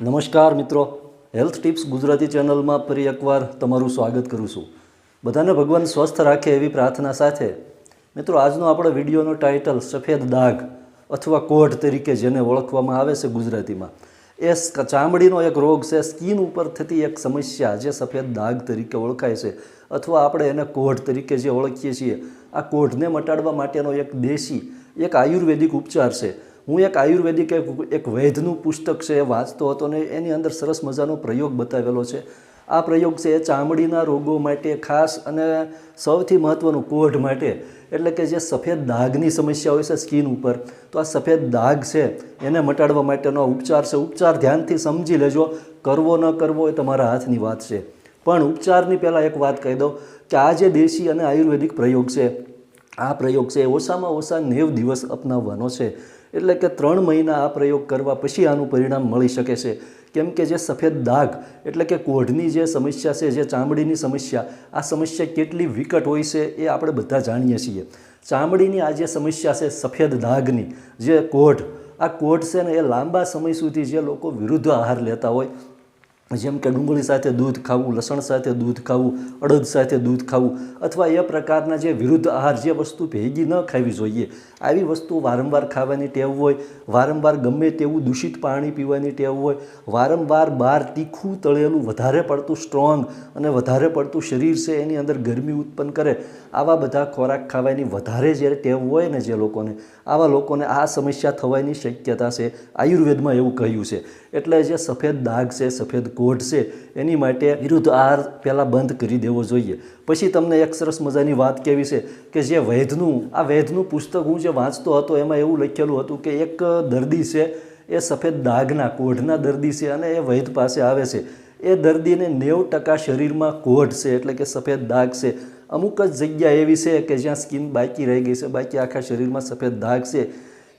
નમસ્કાર મિત્રો. Health tips Gujarati ચેનલમાં ફરી એકવાર તમારું સ્વાગત કરું છું. બધાને ભગવાન સ્વસ્થ રાખે એવી પ્રાર્થના સાથે. મિત્રો, આજનો આપણો વિડીયોનો ટાઇટલ સફેદ દાગ અથવા કોઢ તરીકે જેને ઓળખવામાં આવે છે ગુજરાતીમાં. એ ચામડીનો એક રોગ છે. સ્કિન ઉપર થતી એક સમસ્યા જે સફેદ દાગ તરીકે ઓળખાય છે અથવા આપણે એને કોઢ તરીકે જે ઓળખીએ છીએ. આ કોઢને મટાડવા માટેનો એક દેશી, એક આયુર્વેદિક ઉપચાર છે. હું એક આયુર્વેદિક એક વૈદ્યનું પુસ્તક છે, એ વાંચતો હતો ને એની અંદર સરસ મજાનો પ્રયોગ બતાવેલો છે. આ પ્રયોગ છે એ ચામડીના રોગો માટે ખાસ અને સૌથી મહત્ત્વનું કોઢ માટે. એટલે કે જે સફેદ દાગની સમસ્યા હોય છે સ્કિન ઉપર, તો આ સફેદ દાગ છે એને મટાડવા માટેનો ઉપચાર છે. ઉપચાર ધ્યાનથી સમજી લેજો, કરવો ન કરવો એ તમારા હાથની વાત છે. પણ ઉપચારની પહેલાં એક વાત કહી દઉં કે આ જે દેશી અને આયુર્વેદિક પ્રયોગ છે, આ પ્રયોગ છે એ ઓછામાં ઓછા નેવ દિવસ અપનાવવાનો છે. એટલે કે ત્રણ મહિના આ પ્રયોગ કરવા પછી આનું પરિણામ મળી શકે છે. કેમ કે જે સફેદ દાગ એટલે કે કોઢની જે સમસ્યા છે, જે ચામડીની સમસ્યા, આ સમસ્યા કેટલી વિકટ હોય છે એ આપણે બધા જાણીએ છીએ. ચામડીની આ જે સમસ્યા છે, સફેદ દાગની જે કોઢ, આ કોઢ છે ને એ લાંબા સમય સુધી જે લોકો વિરુદ્ધ આહાર લેતા હોય જેમ કે ડુંગળી સાથે દૂધ ખાવું, લસણ સાથે દૂધ ખાવું, અડદ સાથે દૂધ ખાવું અથવા એ પ્રકારના જે વિરુદ્ધ આહાર જે વસ્તુ ભેગી ન ખાવી જોઈએ. આવી વસ્તુ વારંવાર ખાવાની ટેવ હોય, વારંવાર ગમે તેવું દૂષિત પાણી પીવાની ટેવ હોય, વારંવાર બહાર તીખું તળેલું વધારે પડતું સ્ટ્રોંગ અને વધારે પડતું શરીર છે એની અંદર ગરમી ઉત્પન્ન કરે, આવા બધા ખોરાક ખાવાની વધારે જે ટેવ હોય ને જે લોકોને, આવા લોકોને આ સમસ્યા થવાની શક્યતા છે, આયુર્વેદમાં એવું કહ્યું છે. એટલે જે સફેદ દાગ છે, સફેદ કોઢ છે, એની માટે વિરુદ્ધ આહાર પહેલાં બંધ કરી દેવો જોઈએ. પછી તમને એક સરસ મજાની વાત કેવી છે કે જે વૈધનું, આ વૈધનું પુસ્તક હું જે વાંચતો હતો, એમાં એવું લખેલું હતું કે એક દર્દી છે, એ સફેદ દાગના કોઢના દર્દી છે અને એ વૈધ પાસે આવે છે. એ દર્દીને નેવું ટકા શરીરમાં કોઢ છે, એટલે કે સફેદ દાગ છે. અમુક જ જગ્યા એવી છે કે જ્યાં સ્કિન બાકી રહી ગઈ છે, બાકી આખા શરીરમાં સફેદ દાગ છે.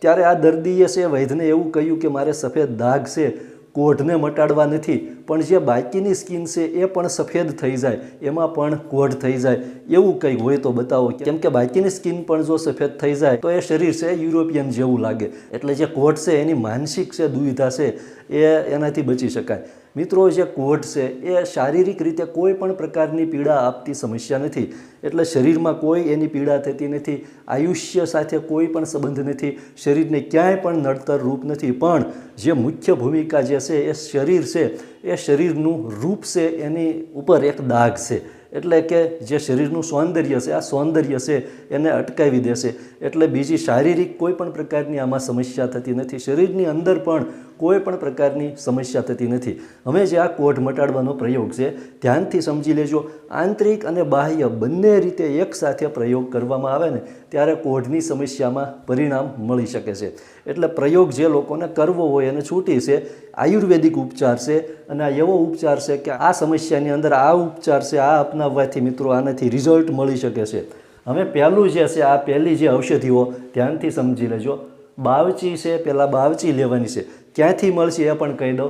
ત્યારે આ દર્દીએ છે વૈદ્યને એવું કહ્યું કે મારે સફેદ દાગ છે. કોઢને મટાડવા નથી, પણ જે બાકીની સ્કિન છે એ પણ સફેદ થઈ જાય, એમાં પણ કોઢ થઈ જાય. એવું કંઈ હોય તો બતાવો, કેમ કે બાકીની સ્કિન પણ જો સફેદ થઈ જાય, તો એ શરીર છે યુરોપિયન જેવું લાગે. એટલે જે કોઢ છે એની માનસિક છે, દુવિધા છે, એ એનાથી બચી શકાય. મિત્રો, જે કોઢ છે, એ શારીરિક રીતે કોઈ પણ પ્રકારની પીડા આપતી સમસ્યા નથી. એટલે શરીરમાં કોઈ એની પીડા થતી નથી, આયુષ્ય સાથે કોઈ પણ સંબંધ નથી, શરીરને ક્યાંય પણ નડતર રૂપ નથી. પણ જે મુખ્ય ભૂમિકા જે છે, એ શરીર છે, એ શરીરનું રૂપ છે, એની ઉપર એક દાગ છે. એટલે કે જે શરીરનું સૌંદર્ય છે, આ સૌંદર્ય છે, એને અટકાવી દેશે. એટલે બીજી શારીરિક કોઈ પણ પ્રકારની આમાં સમસ્યા થતી નથી. શરીરની અંદર પણ કોઈ પણ પ્રકારની સમસ્યા થતી નથી. હવે જે આ કોઢ મટાડવાનો પ્રયોગ છે, ધ્યાનથી સમજી લેજો. આંતરિક અને બાહ્ય બંને રીતે એકસાથે પ્રયોગ કરવામાં આવે ને, ત્યારે કોઢની સમસ્યામાં પરિણામ મળી શકે છે. એટલે પ્રયોગ જે લોકોને કરવો હોય એને છૂટી છે, આયુર્વેદિક ઉપચાર છે, અને આ એવો ઉપચાર છે કે આ સમસ્યાની અંદર આ ઉપચાર છે, આ અપનાવવાથી મિત્રો આનાથી રિઝલ્ટ મળી શકે છે. હવે પહેલું જે છે, આ પહેલી જે ઔષધિઓ, ધ્યાનથી સમજી લેજો. બાવચી છે પહેલાં બાવચી લેવાની છે. ક્યાંથી મળશે એ પણ કહી દો.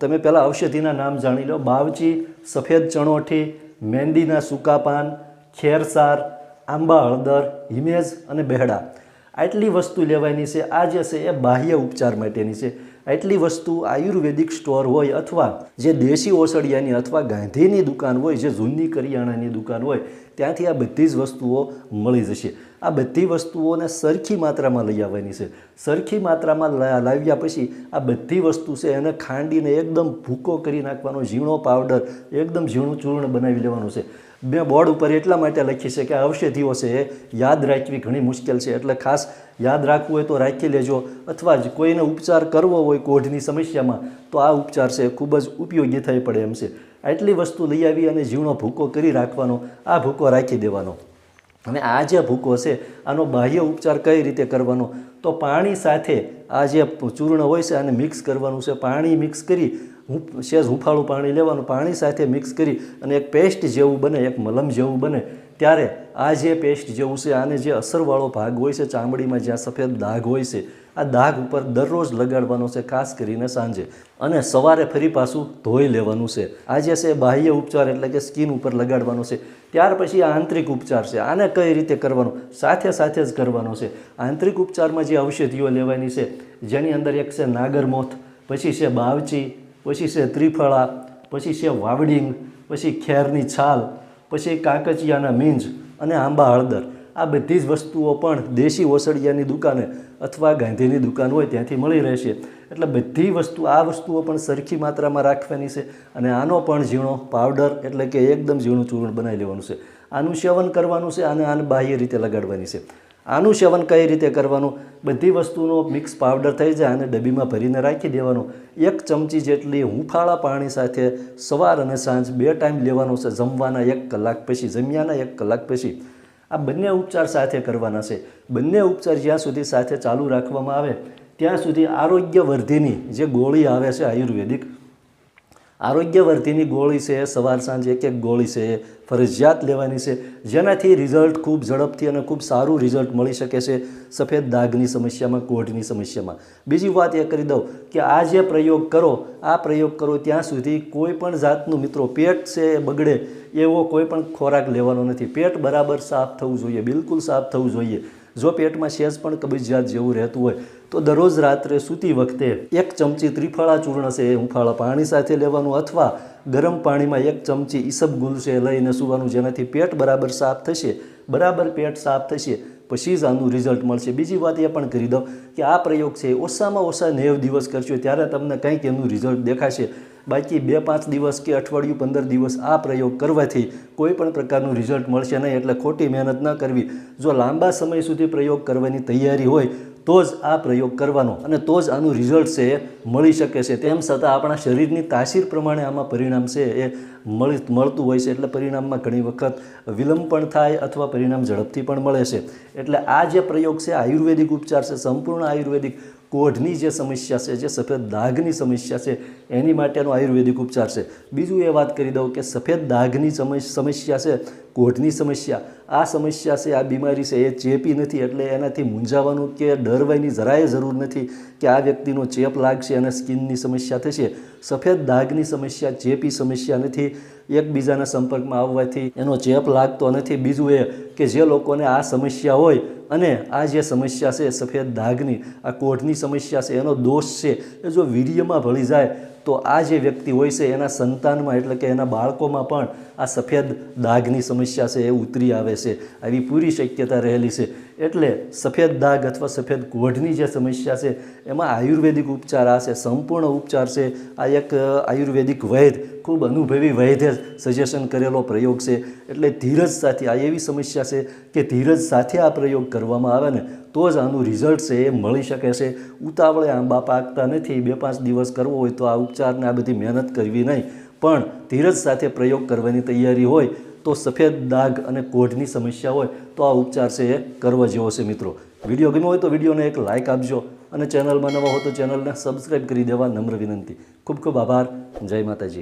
તમે પહેલાં ઔષધિના નામ જાણી લો. બાવચી, સફેદ ચણોઠી મહેંદીના સૂકા પાન ખેરસાર, આંબા, હળદર, હિમેજ અને બહેડા. આટલી વસ્તુ લેવાની છે. આ જે છે એ બાહ્ય ઉપચાર માટેની છે. આટલી વસ્તુ આયુર્વેદિક સ્ટોર હોય અથવા જે દેશી ઓસડિયાની અથવા ગાંધીની દુકાન હોય, જે જૂની કરિયાણાની દુકાન હોય, ત્યાંથી આ બધી જ વસ્તુઓ મળી જશે. આ બધી વસ્તુઓને સરખી માત્રામાં લઈ આવવાની છે. સરખી માત્રામાં લાવ્યા પછી આ બધી વસ્તુ છે એને ખાંડીને એકદમ ભૂકો કરી નાખવાનો, ઝીણો પાવડર, એકદમ ઝીણું ચૂર્ણ બનાવી લેવાનું છે. મેં બોર્ડ ઉપર એટલા માટે લખી છે કે ઔષધિઓ છે એ યાદ રાખવી ઘણી મુશ્કેલ છે. એટલે ખાસ યાદ રાખવું હોય તો રાખી લેજો. અથવા જ કોઈને ઉપચાર કરવો હોય કોઢની સમસ્યામાં, તો આ ઉપચાર છે ખૂબ જ ઉપયોગી થઈ પડે એમ છે. આટલી વસ્તુ લઈ આવી અને ઝીણો ભૂકો કરી રાખવાનો, આ ભૂકો રાખી દેવાનો. અને આ જે ભૂકો છે, આનો બાહ્ય ઉપચાર કઈ રીતે કરવાનો? તો પાણી સાથે આ જે ચૂર્ણ હોય છે આને મિક્સ કરવાનું છે. પાણી મિક્સ કરી હું સહેજ હુંફાળું પાણી લેવાનું, પાણી સાથે મિક્સ કરી અને એક પેસ્ટ જેવું બને, એક મલમ જેવું બને. ત્યારે આ જે પેસ્ટ જેવું છે, આને જે અસરવાળો ભાગ હોય છે, ચામડીમાં જ્યાં સફેદ દાગ હોય છે, આ દાગ ઉપર દરરોજ લગાડવાનો છે, ખાસ કરીને સાંજે. અને સવારે ફરી પાછું ધોઈ લેવાનું છે. આ જે છે, બાહ્ય ઉપચાર એટલે કે સ્કિન ઉપર લગાડવાનો છે. ત્યાર પછી આ આંતરિક ઉપચાર છે. આને કઈ રીતે કરવાનો? સાથે સાથે જ કરવાનો છે. આંતરિક ઉપચારમાં જે ઔષધિઓ લેવાની છે, જેની અંદર એક છે, નાગરમોથ, પછી છે, બાવચી પછી છે ત્રિફળા, પછી છે વાવડિંગ, પછી ખેરની છાલ, પછી કાકચિયાના મીંજ અને આંબા હળદર. આ બધી જ વસ્તુઓ પણ દેશી ઓસડિયાની દુકાને અથવા ગાંધીની દુકાન હોય ત્યાંથી મળી રહેશે. એટલે બધી વસ્તુ, આ વસ્તુઓ પણ સરખી માત્રામાં રાખવાની છે અને આનો પણ ઝીણો પાવડર એટલે કે એકદમ ઝીણું ચૂર્ણ બનાવી લેવાનું છે. આનું સેવન કરવાનું છે અને આને બાહ્ય રીતે લગાડવાની છે. આનું સેવન કઈ રીતે કરવાનું? બધી વસ્તુનો મિક્સ પાવડર થઈ જાય અને ડબ્બીમાં ભરીને રાખી દેવાનો. ચમચી જેટલી હુંફાળા પાણી સાથે સવાર અને સાંજ બે ટાઈમ લેવાનો છે. જમવાના એક કલાક પછી, જમ્યાના એક કલાક પછી. આ બંને ઉપચાર સાથે કરવાના છે. બંને ઉપચાર જ્યાં સુધી સાથે ચાલુ રાખવામાં આવે, ત્યાં સુધી આરોગ્યવર્ધિની જે ગોળી આવે છે આયુર્વેદિક આરોગ્યવર્ધિની ગોળી છે, સવાર સાંજ એક એક ગોળી છે, ફરજિયાત લેવાની છે. જેનાથી રિઝલ્ટ ખૂબ ઝડપથી અને ખૂબ સારું રિઝલ્ટ મળી શકે છે સફેદ દાગની સમસ્યામાં કોઢની સમસ્યામાં. બીજી વાત એ કરી દઉં કે આ જે પ્રયોગ કરો, આ પ્રયોગ કરો ત્યાં સુધી કોઈ પણ જાતનું મિત્રો પેટ છે એ બગડે એવો કોઈ પણ ખોરાક લેવાનો નથી. પેટ બરાબર સાફ થવું જોઈએ, બિલકુલ સાફ થવું જોઈએ. જો પેટમાં શેષ પણ કબજિયાત જેવું રહેતું હોય તો દરરોજ રાત્રે સૂતી વખતે એક ચમચી ત્રિફળા ચૂર્ણ છે એ હુંફાળા પાણી સાથે લેવાનું અથવા ગરમ પાણીમાં એક ચમચી ઈસબગુલ છે લઈને સૂવાનું, જેનાથી પેટ બરાબર સાફ થશે. બરાબર પેટ સાફ થશે, પછી જ આનું રિઝલ્ટ મળશે. બીજી વાત એ પણ કરી દઉં કે આ પ્રયોગ છે ઓછામાં ઓછા નેવ દિવસ કરશો, ત્યારે તમને કંઈક એનું રિઝલ્ટ દેખાશે. બાકી બે પાંચ દિવસ કે અઠવાડિયું પંદર દિવસ આ પ્રયોગ કરવાથી કોઈ પણ પ્રકારનું રિઝલ્ટ મળશે નહીં, એટલે ખોટી મહેનત ન કરવી. જો લાંબા સમય સુધી પ્રયોગ કરવાની તૈયારી હોય તો જ આ પ્રયોગ કરવાનો અને તો જ આનું રિઝલ્ટ છે એ મળી શકે છે. તેમ છતાં આપણા શરીરની તાસીર પ્રમાણે આમાં પરિણામ છે એ મળી, મળતું હોય છે. એટલે પરિણામમાં ઘણી વખત વિલંબ પણ થાય અથવા પરિણામ ઝડપથી પણ મળે છે. એટલે આ જે પ્રયોગ છે, આયુર્વેદિક ઉપચાર છે, સંપૂર્ણ આયુર્વેદિક કોઢની જે સમસ્યા છે, જે સફેદ દાગની સમસ્યા છે, એની માટેનો આયુર્વેદિક ઉપચાર છે. બીજું એ વાત કરી દઉં કે સફેદ દાગની સમસ્- સમસ્યા છે કોઢની સમસ્યા. આ સમસ્યા છે, આ બીમારી છે, એ ચેપી નથી, એટલે એનાથી મૂંઝાવાનું કે ડરવાની જરાય જરૂર નથી કે આ વ્યક્તિનો ચેપ લાગશે અને સ્કિનની સમસ્યા થશે. સફેદ દાગની સમસ્યા, ચેપી સમસ્યા નથી એકબીજાના સંપર્કમાં આવવાથી. એનો ચેપ લાગતો નથી. બીજું એ કે જે લોકોને આ સમસ્યા હોય અને આ જે સમસ્યા છે, સફેદ દાગની, આ કોઢની સમસ્યા છે, એનો દોષ છે. એ જો વીર્યમાં ભળી જાય તો આ જે વ્યક્તિ હોય છે, એના સંતાનમાં એટલે કે એના બાળકોમાં પણ આ સફેદ દાગની સમસ્યા છે, એ ઉતરી આવે છે. આવી પૂરી શક્યતા રહેલી છે. એટલે સફેદ દાગ અથવા સફેદ કોઢની જે સમસ્યા છે, એમાં આયુર્વેદિક ઉપચાર આ સંપૂર્ણ ઉપચાર છે. આ એક આયુર્વેદિક વૈદ, ખૂબ અનુભવી વૈદ્ય સજેશન કરેલો પ્રયોગ છે. એટલે ધીરજ સાથે, આ એવી સમસ્યા છે કે ધીરજ સાથે આ પ્રયોગ કરવામાં આવે ને, તો જ આનું રિઝલ્ટ છે એ મળી શકે છે. ઉતાવળે આંબા પાકતા નથી, બે પાંચ દિવસ કરવો હોય તો આ ઉપચારને આ બધી મહેનત કરવી નહીં. પણ ધીરજ સાથે પ્રયોગ કરવાની તૈયારી હોય તો સફેદ દાગ અને કોઢની સમસ્યા હોય તો આ ઉપચાર છે એ કરવો જેવો છે મિત્રો. વીડિયો ગમ્યો હોય તો વિડીયોને એક લાઇક આપજો અને ચેનલમાં નવા હો તો ચેનલને સબસ્ક્રાઈબ કરી દેવા નમ્ર વિનંતી. ખૂબ ખૂબ આભાર. જય માતાજી.